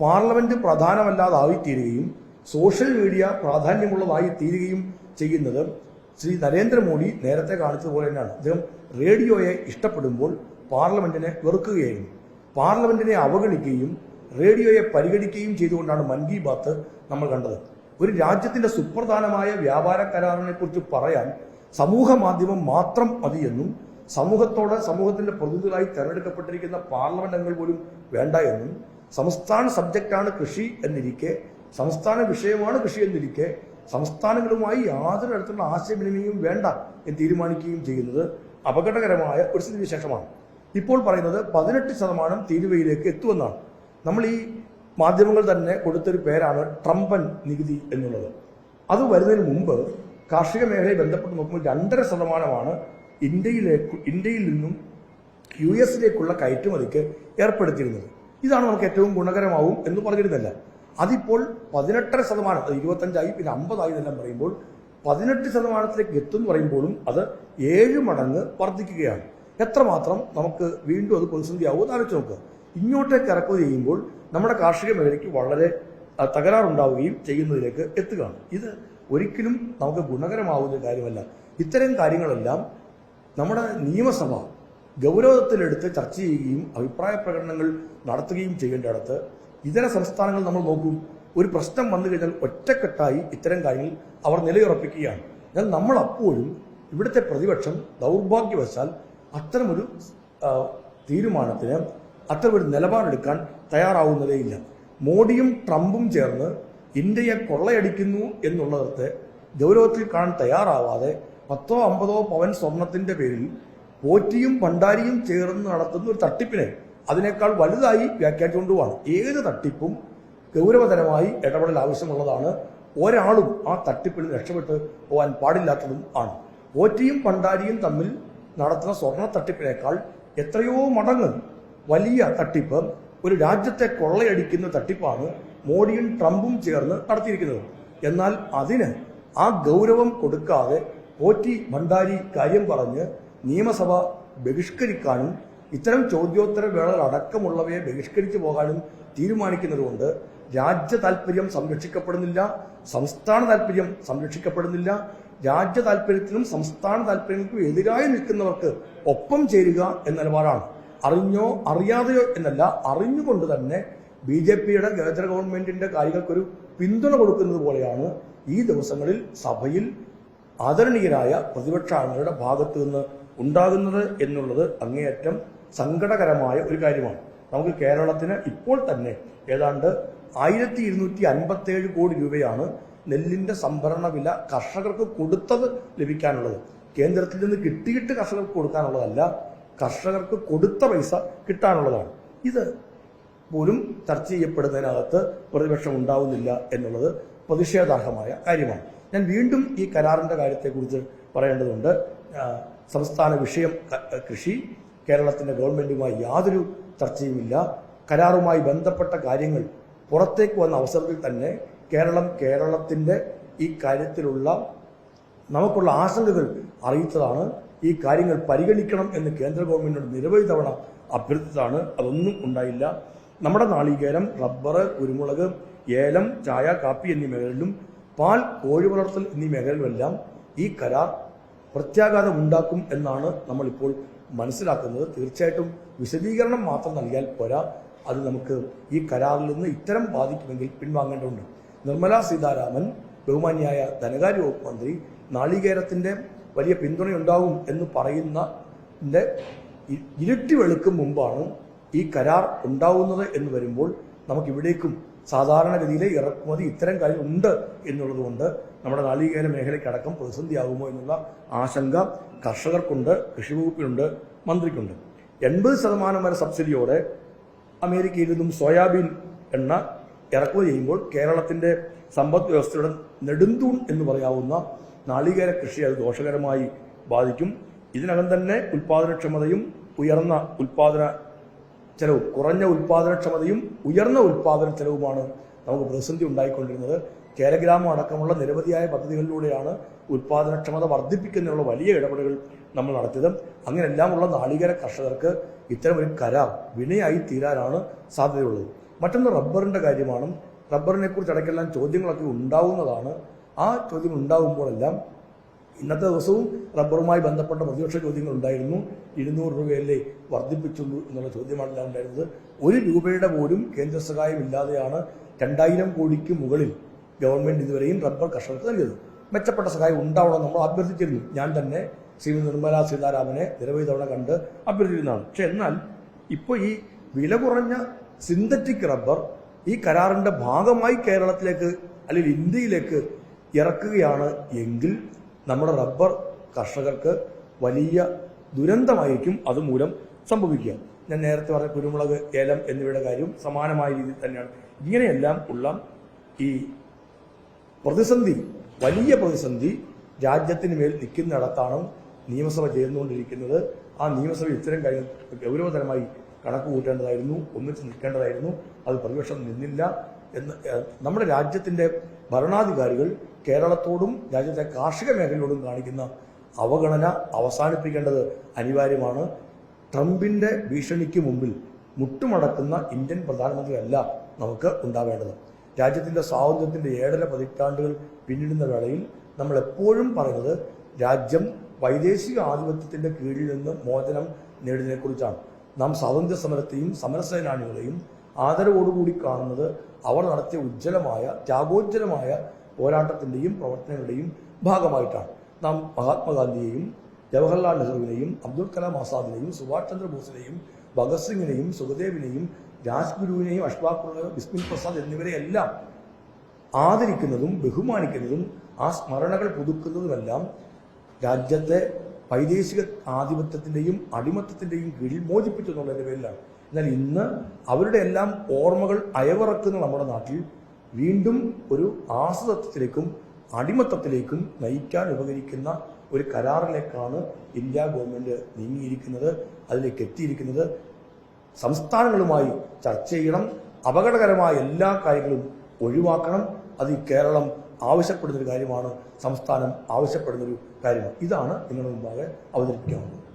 Parliament പ്രധാനമല്ലാതായി തീരുകയും social media പ്രാധാന്യമുള്ളതായി തീരുകയും ചെയ്യുന്നത് ശ്രീ നരേന്ദ്രമോദി നേരത്തെ കാണിച്ചതുപോലെ തന്നെയാണ്. അദ്ദേഹം റേഡിയോയെ ഇഷ്ടപ്പെടുമ്പോൾ പാർലമെന്റിനെ വെറുക്കുകയായിരുന്നു പാർലമെന്റിനെ അവഗണിക്കുകയും റേഡിയോയെ പരിഗണിക്കുകയും ചെയ്തുകൊണ്ടാണ് മൻ കി ബാത്ത് നമ്മൾ കണ്ടത്. ഒരു രാജ്യത്തിന്റെ സുപ്രധാനമായ വ്യാപാര കരാറിനെ കുറിച്ച് പറയാൻ സമൂഹ മാധ്യമം മാത്രം മതിയെന്നും സമൂഹത്തോട് സമൂഹത്തിന്റെ പ്രതിനിധികളായി തെരഞ്ഞെടുക്കപ്പെട്ടിരിക്കുന്ന പാർലമെന്റ് അംഗങ്ങൾ പോലും വേണ്ട എന്നും സംസ്ഥാന സബ്ജക്റ്റാണ് കൃഷി എന്നിരിക്കെ സംസ്ഥാന വിഷയമാണ് കൃഷി എന്നിരിക്കെ സംസ്ഥാനങ്ങളുമായി യാതൊരു തരത്തിലുള്ള ആശയവിനിമയവും വേണ്ട എന്ന് തീരുമാനിക്കുകയും ചെയ്യുന്നത് അപകടകരമായ ഒരു സ്ഥിതിവിശേഷമാണ്. ഇപ്പോൾ പറയുന്നത് പതിനെട്ട് ശതമാനം തീരുവയിലേക്ക് എത്തുമെന്നാണ്. നമ്മൾ ഈ മാധ്യമങ്ങൾ തന്നെ കൊടുത്തൊരു പേരാണ് ട്രംപൻ നികുതി എന്നുള്ളത്. അത് വരുന്നതിന് മുമ്പ് കാർഷിക മേഖലയെ ബന്ധപ്പെട്ട് നോക്കുമ്പോൾ രണ്ടര ശതമാനമാണ് ഇന്ത്യയിലേക്ക് ഇന്ത്യയിൽ നിന്നും യു എസിലേക്കുള്ള കയറ്റുമതിക്ക് ഏർപ്പെടുത്തിയിരുന്നത്. ഇതാണ് നമുക്ക് ഏറ്റവും ഗുണകരമാവും എന്ന് പറഞ്ഞിരുന്നില്ല. അതിപ്പോൾ പതിനെട്ടര ശതമാനം അത് ഇരുപത്തഞ്ചായി പിന്നെ അമ്പതായി എന്നെല്ലാം പറയുമ്പോൾ പതിനെട്ട് ശതമാനത്തിലേക്ക് എത്തുമെന്ന് പറയുമ്പോഴും അത് ഏഴ് മടങ്ങ് വർദ്ധിക്കുകയാണ്. എത്രമാത്രം നമുക്ക് വീണ്ടും അത് പ്രതിസന്ധിയാവും എന്ന് ആലോചിച്ച് നോക്കുക. ഇങ്ങോട്ടേക്ക് ഇറക്കുമതി ചെയ്യുമ്പോൾ നമ്മുടെ കാർഷിക മേഖലയ്ക്ക് വളരെ തകരാറുണ്ടാവുകയും ചെയ്യുന്നതിലേക്ക് എത്തുകയാണ്. ഇത് ഒരിക്കലും നമുക്ക് ഗുണകരമാവുന്ന കാര്യമല്ല. ഇത്തരം കാര്യങ്ങളെല്ലാം നമ്മുടെ നിയമസഭ ഗൗരവത്തിലെടുത്ത് ചർച്ച ചെയ്യുകയും അഭിപ്രായ പ്രകടനങ്ങൾ നടത്തുകയും ചെയ്യേണ്ടയിടത്ത് ഇതര സംസ്ഥാനങ്ങൾ നമ്മൾ നോക്കും. ഒരു പ്രശ്നം വന്നു കഴിഞ്ഞാൽ ഒറ്റക്കെട്ടായി ഇത്തരം കാര്യങ്ങൾ അവർ നിലയുറപ്പിക്കുകയാണ്. എന്നാൽ നമ്മൾ അപ്പോഴും ഇവിടുത്തെ പ്രതിപക്ഷം ദൗർഭാഗ്യവശാൽ അത്തരമൊരു തീരുമാനത്തിന് അത്തരമൊരു നിലപാടെടുക്കാൻ തയ്യാറാവുന്നതേയില്ല മോഡിയും ട്രംപും ചേർന്ന് ഇന്ത്യയെ കൊള്ളയടിക്കുന്നു എന്നുള്ളതത്തെ ഗൗരവത്തിൽ കാണാൻ തയ്യാറാവാതെ പത്തോ അമ്പതോ പവൻ സ്വർണത്തിന്റെ പേരിൽ പോറ്റിയും പണ്ടാരിയും ചേർന്ന് നടത്തുന്ന ഒരു തട്ടിപ്പിനെ അതിനേക്കാൾ വലുതായി വ്യാഖ്യാനിച്ചുകൊണ്ടുമാണ്. ഏത് തട്ടിപ്പും ഗൗരവതരമായി ഇടപെടൽ ആവശ്യമുള്ളതാണ്. ഒരാളും ആ തട്ടിപ്പിൽ രക്ഷപ്പെട്ട് പോകാൻ പാടില്ലാത്തതും ആണ്. പോറ്റിയും പണ്ടാരിയും തമ്മിൽ നടത്തുന്ന സ്വർണ തട്ടിപ്പിനേക്കാൾ എത്രയോ മടങ്ങ് വലിയ തട്ടിപ്പ് ഒരു രാജ്യത്തെ കൊള്ളയടിക്കുന്ന തട്ടിപ്പാണ് മോഡിയും ട്രംപും ചേർന്ന് നടത്തിയിരിക്കുന്നത്. എന്നാൽ അതിന് ആ ഗൗരവം കൊടുക്കാതെ പോറ്റി ഭണ്ഡാരി കാര്യം പറഞ്ഞ് നിയമസഭ ബഹിഷ്കരിക്കാനും ഇത്തരം ചോദ്യോത്തര വേളകൾ അടക്കമുള്ളവയെ ബഹിഷ്കരിച്ചു പോകാനും തീരുമാനിക്കുന്നതുകൊണ്ട് രാജ്യ താല്പര്യം സംരക്ഷിക്കപ്പെടുന്നില്ല സംസ്ഥാന താല്പര്യം സംരക്ഷിക്കപ്പെടുന്നില്ല രാജ്യ താല്പര്യത്തിനും സംസ്ഥാന താല്പര്യങ്ങൾക്കും എതിരായി നിൽക്കുന്നവർക്ക് ഒപ്പം ചേരുക എന്ന നിലപാടാണ്. അറിഞ്ഞോ അറിയാതെയോ എന്നല്ല അറിഞ്ഞുകൊണ്ട് തന്നെ ബി ജെ പിയുടെ കേന്ദ്ര ഗവൺമെന്റിന്റെ കാര്യങ്ങൾക്കൊരു പിന്തുണ കൊടുക്കുന്നത് പോലെയാണ് ഈ ദിവസങ്ങളിൽ സഭയിൽ ആദരണീയരായ പ്രതിപക്ഷ അംഗങ്ങളുടെ ഭാഗത്തു നിന്ന് ഉണ്ടാകുന്നത് എന്നുള്ളത് അങ്ങേയറ്റം സങ്കടകരമായ ഒരു കാര്യമാണ്. നമുക്ക് കേരളത്തിന് ഇപ്പോൾ തന്നെ ഏതാണ്ട് ആയിരത്തി ഇരുന്നൂറ്റി അൻപത്തി ഏഴ് കോടി രൂപയാണ് നെല്ലിന്റെ സംഭരണ വില കർഷകർക്ക് കൊടുത്തത് ലഭിക്കാനുള്ളത്. കേന്ദ്രത്തിൽ നിന്ന് കിട്ടിയിട്ട് കർഷകർക്ക് കൊടുക്കാനുള്ളതല്ല കർഷകർക്ക് കൊടുത്ത പൈസ കിട്ടാനുള്ളതാണ്. ഇത് പോലും ചർച്ച ചെയ്യപ്പെടുന്നതിനകത്ത് പ്രതിപക്ഷം ഉണ്ടാവുന്നില്ല എന്നുള്ളത് പ്രതിഷേധാർഹമായ കാര്യമാണ്. ഞാൻ വീണ്ടും ഈ കരാറിന്റെ കാര്യത്തെക്കുറിച്ച് പറയേണ്ടതുണ്ട്. സംസ്ഥാന വിഷയം കൃഷി കേരളത്തിന്റെ ഗവൺമെന്റുമായി യാതൊരു ചർച്ചയുമില്ല. കരാറുമായി ബന്ധപ്പെട്ട കാര്യങ്ങൾ പുറത്തേക്ക് വന്ന അവസരത്തിൽ തന്നെ കേരളം കേരളത്തിന്റെ ഈ കാര്യത്തിലുള്ള നമുക്കുള്ള ആശങ്കകൾ അറിയിച്ചതാണ്. ഈ കാര്യങ്ങൾ പരിഗണിക്കണം എന്ന് കേന്ദ്ര ഗവൺമെന്റിനോട് നിരവധി തവണ അഭ്യർത്ഥിച്ചതാണ്. അതൊന്നും ഉണ്ടായില്ല. നമ്മുടെ നാളികേരം റബ്ബർ കുരുമുളക് ഏലം ചായ കാപ്പി എന്നീ മേഖലകളിലും പാൽ കോഴി വളർത്തൽ എന്നീ മേഖലകളിലെല്ലാം ഈ കരാർ പ്രത്യാഘാതം ഉണ്ടാക്കും എന്നാണ് നമ്മളിപ്പോൾ മനസ്സിലാക്കുന്നത്. തീർച്ചയായിട്ടും വിശദീകരണം മാത്രം നൽകിയാൽ പോരാ. അത് നമുക്ക് ഈ കരാറിൽ നിന്ന് ഇത്തരം ബാധിക്കുമെങ്കിൽ പിൻവാങ്ങേണ്ടതുണ്ട്. നിർമ്മലാ സീതാരാമൻ ബഹുമാന്യായ ധനകാര്യ വകുപ്പ് മന്ത്രി നാളികേരത്തിന്റെ വലിയ പിന്തുണയുണ്ടാകും എന്ന് പറയുന്ന ഇരുട്ടി വെളുക്കും മുമ്പാണ് ഈ കരാർ ഉണ്ടാവുന്നത് എന്ന് വരുമ്പോൾ നമുക്ക് ഇവിടേക്കും സാധാരണഗതിയിലെ ഇറക്കുമതി ഇത്തരം കാര്യം ഉണ്ട് എന്നുള്ളത് കൊണ്ട് നമ്മുടെ നാളികേര മേഖലയ്ക്ക് മേഖലയ്ക്കടക്കം പ്രതിസന്ധിയാകുമോ എന്നുള്ള ആശങ്ക കർഷകർക്കുണ്ട് കൃഷി വകുപ്പിനുണ്ട് മന്ത്രിക്കുണ്ട്. എൺപത് ശതമാനം വരെ സബ്സിഡിയോടെ അമേരിക്കയിൽ നിന്നും സോയാബീൻ എണ്ണ ഇറക്കുമതി ചെയ്യുമ്പോൾ കേരളത്തിന്റെ സമ്പദ് വ്യവസ്ഥയുടെ നെടുന്തൂൺ എന്ന് പറയാവുന്ന നാളികേര കൃഷി അത് ദോഷകരമായി ബാധിക്കും. ഇതിനകം തന്നെ ഉൽപാദനക്ഷമതയും ഉയർന്ന ഉൽപാദന ചെലവും കുറഞ്ഞ ഉൽപാദനക്ഷമതയും ഉയർന്ന ഉൽപാദന ചെലവുമാണ് നമുക്ക് പ്രതിസന്ധി ഉണ്ടായിക്കൊണ്ടിരുന്നത്. കേരഗ്രാമം അടക്കമുള്ള നിരവധിയായ പദ്ധതികളിലൂടെയാണ് ഉൽപാദനക്ഷമത വർദ്ധിപ്പിക്കുന്നതിനുള്ള വലിയ ഇടപെടലുകൾ നമ്മൾ നടത്തിയത്. അങ്ങനെയെല്ലാമുള്ള നാളികര കർഷകർക്ക് ഇത്തരം ഒരു കരാർ വിനയായി തീരാനാണ് സാധ്യതയുള്ളത്. മറ്റൊന്ന് റബ്ബറിന്റെ കാര്യമാണ്. റബ്ബറിനെ കുറിച്ച് ഇടയ്ക്കെല്ലാം ചോദ്യങ്ങളൊക്കെ ഉണ്ടാവുന്നതാണ്. ആ ചോദ്യങ്ങൾ ഉണ്ടാകുമ്പോഴെല്ലാം ഇന്നത്തെ ദിവസവും റബ്ബറുമായി ബന്ധപ്പെട്ട പ്രതിപക്ഷ ചോദ്യങ്ങൾ ഉണ്ടായിരുന്നു. ഇരുന്നൂറ് രൂപയല്ലേ വർദ്ധിപ്പിച്ചുള്ളൂ എന്നുള്ള ചോദ്യമാണല്ല ഉണ്ടായിരുന്നത്. ഒരു രൂപയുടെ പോലും കേന്ദ്ര സഹായം ഇല്ലാതെയാണ് രണ്ടായിരം കോടിക്ക് മുകളിൽ ഗവൺമെന്റ് ഇതുവരെയും റബ്ബർ കർഷകർക്ക് നൽകിയത്. മെച്ചപ്പെട്ട സഹായം ഉണ്ടാവണം നമ്മൾ അഭ്യർത്ഥിച്ചിരുന്നു. ഞാൻ തന്നെ ശ്രീമതി നിർമ്മല സീതാരാമനെ നിരവധി തവണ കണ്ട് അഭ്യർത്ഥിക്കുന്നതാണ് പക്ഷെ എന്നാൽ ഇപ്പോൾ ഈ വില കുറഞ്ഞ സിന്തറ്റിക് റബ്ബർ ഈ കരാറിന്റെ ഭാഗമായി കേരളത്തിലേക്ക് അല്ലെങ്കിൽ ഇന്ത്യയിലേക്ക് ഇറക്കുകയാണ് എങ്കിൽ നമ്മുടെ റബ്ബർ കർഷകർക്ക് വലിയ ദുരന്തമായിരിക്കും അതുമൂലം സംഭവിക്കുക. ഞാൻ നേരത്തെ പറഞ്ഞ കുരുമുളക് ഏലം എന്നിവയുടെ കാര്യവും സമാനമായ രീതിയിൽ തന്നെയാണ്. ഇങ്ങനെയെല്ലാം ഉള്ള ഈ പ്രതിസന്ധി വലിയ പ്രതിസന്ധി രാജ്യത്തിന് മേൽ നിൽക്കുന്നിടത്താണ് നിയമസഭ ചേർന്നുകൊണ്ടിരിക്കുന്നത്. ആ നിയമസഭ ഇത്തരം കാര്യം ഗൗരവതരമായി കണക്ക് കൂട്ടേണ്ടതായിരുന്നു ഒന്നിച്ച് നിൽക്കേണ്ടതായിരുന്നു. അത് പ്രതിപക്ഷം നിന്നില്ല എന്ന് നമ്മുടെ രാജ്യത്തിന്റെ ഭരണാധികാരികൾ കേരളത്തോടും രാജ്യത്തെ കാർഷിക മേഖലയോടും കാണിക്കുന്ന അവഗണന അവസാനിപ്പിക്കേണ്ടത് അനിവാര്യമാണ്. ട്രംപിന്റെ ഭീഷണിക്ക് മുമ്പിൽ മുട്ടുമടക്കുന്ന ഇന്ത്യൻ പ്രധാനമന്ത്രിയല്ല നമുക്ക് ഉണ്ടാവേണ്ടത്. രാജ്യത്തിന്റെ സ്വാതന്ത്ര്യത്തിന്റെ ഏഴര പതിറ്റാണ്ടുകൾ പിന്നിടുന്ന വേളയിൽ നമ്മൾ എപ്പോഴും പറയുന്നത് രാജ്യം വൈദേശിക ആധിപത്യത്തിന്റെ കീഴിൽ നിന്ന് മോചനം നേടുന്നതിനെക്കുറിച്ചാണ് നാം സ്വാതന്ത്ര്യ സമരത്തെയും സമരസേനാനികളെയും ആദരവോടുകൂടി കാണുന്നത് അവർ നടത്തിയ ഉജ്ജ്വലമായ ത്യാഗോജ്ജ്വലമായ പോരാട്ടത്തിന്റെയും പ്രവർത്തനങ്ങളുടെയും ഭാഗമായിട്ടാണ്. നാം മഹാത്മാഗാന്ധിയെയും ജവഹർലാൽ നെഹ്റുവിനെയും അബ്ദുൽ കലാം ആസാദിനെയും സുഭാഷ് ചന്ദ്രബോസിനെയും ഭഗത് സിംഗിനെയും സുഖദേവിനെയും രാജ്ഗുരുവിനെയും അഷ്ഫാഖുള്ളയും ബിസ്മിൻ പ്രസാദ് എന്നിവരെയെല്ലാം ആദരിക്കുന്നതും ബഹുമാനിക്കുന്നതും ആ സ്മരണകൾ പുതുക്കുന്നതുമെല്ലാം രാജ്യത്തെ വൈദേശിക ആധിപത്യത്തിന്റെയും അടിമത്തത്തിന്റെയും കീഴിൽ മോചിപ്പിച്ചു എന്നുള്ളതിന്റെ പേരിലാണ്. എന്നാൽ ഇന്ന് അവരുടെ എല്ലാം ഓർമ്മകൾ അയവിറക്കുന്ന നമ്മുടെ നാട്ടിൽ വീണ്ടും ഒരു ആശ്രിതത്വത്തിലേക്കും അടിമത്തത്തിലേക്കും നയിക്കാൻ ഉപകരിക്കുന്ന ഒരു കരാറിലേക്കാണ് ഇന്ത്യ ഗവൺമെന്റ് നീങ്ങിയിരിക്കുന്നത്. അതിലേക്ക് എത്തിയിരിക്കുന്നത്. സംസ്ഥാനങ്ങളുമായി ചർച്ച ചെയ്യണം. അപകടകരമായ എല്ലാ കാര്യങ്ങളും ഒഴിവാക്കണം. അത് ഈ കേരളം ആവശ്യപ്പെടുന്നൊരു കാര്യമാണ്. സംസ്ഥാനം ആവശ്യപ്പെടുന്നൊരു കാര്യമാണ്. ഇതാണ് നിങ്ങളുടെ മുമ്പാകെ അവതരിപ്പിക്കാവുന്നത്